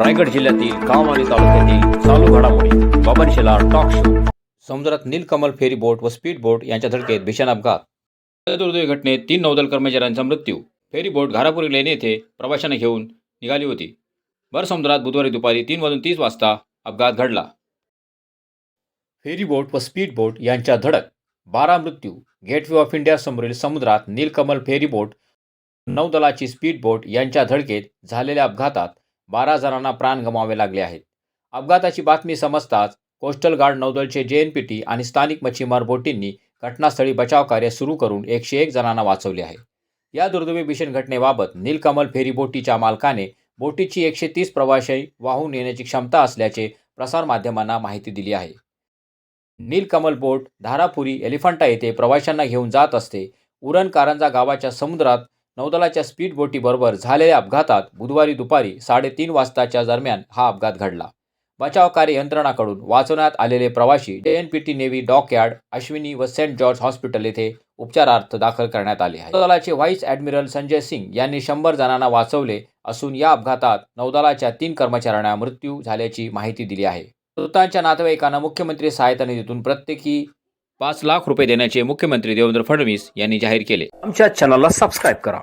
रायगड जिल्ह्यातील काम आणि तालुक्यातील चालू घडामोडी. बाबन शेलार टॉक शो समुद्रात नीलकमल फेरी बोट व स्पीड बोट यांच्या धडकेत भीषण अपघात. दुर्दैवी घटनेत तीन नौदल कर्मचाऱ्यांचा मृत्यू. फेरी बोट घारापुरी लेन येथे प्रवाशांना घेऊन निघाली होती. भर समुद्रात बुधवारी दुपारी तीन वाजून तीस वाजता अपघात घडला. फेरी बोट व स्पीड बोट यांच्या धडक. बारा मृत्यू. गेटवे ऑफ इंडिया समोरील समुद्रात नीलकमल फेरी बोट नौदलाची स्पीड बोट यांच्या धडकेत झालेल्या अपघातात बारा जणांना प्राण गमावे लागले आहेत. अपघाताची बातमी समजताच कोस्टल गार्ड नौदलचे जे एन पी टी आणि स्थानिक मच्छीमार बोटींनी घटनास्थळी बचाव कार्य सुरू करून एकशे एक जणांना वाचवले आहे. या दुर्दैवी भीषण घटनेबाबत नीलकमल फेरी बोटीच्या मालकाने बोटीची एकशे तीस प्रवाशी वाहून येण्याची क्षमता असल्याचे प्रसारमाध्यमांना माहिती दिली आहे. नीलकमल बोट धारापुरी एलिफंटा येथे प्रवाशांना घेऊन जात असते. उरण कारंजा गावाच्या समुद्रात नौदलाच्या स्पीड बोटीबरोबर झालेल्या अपघातात बुधवारी दुपारी साडेतीन वाजताच्या दरम्यान हा अपघात घडला. बचाव कार्य यंत्रणाकडून वाचवण्यात आलेले प्रवाशी N P T navy dockyard Ashwini व सेंट जॉर्ज हॉस्पिटल येथे उपचारार्थ दाखल करण्यात आले आहे. नौदलाचे व्हाईस ॲडमिरल संजय सिंग यांनी शंभर जणांना वाचवले असून या अपघातात नौदलाच्या तीन कर्मचाऱ्यांना मृत्यू झाल्याची माहिती दिली आहे. मृतांच्या नातेवाईकांना मुख्यमंत्री सहायता निधीतून प्रत्येकी पाच लाख रुपये देण्याचे मुख्यमंत्री देवेंद्र फडणवीस यांनी जाहीर केले. आमच्या चॅनलला सबस्क्राईब करा.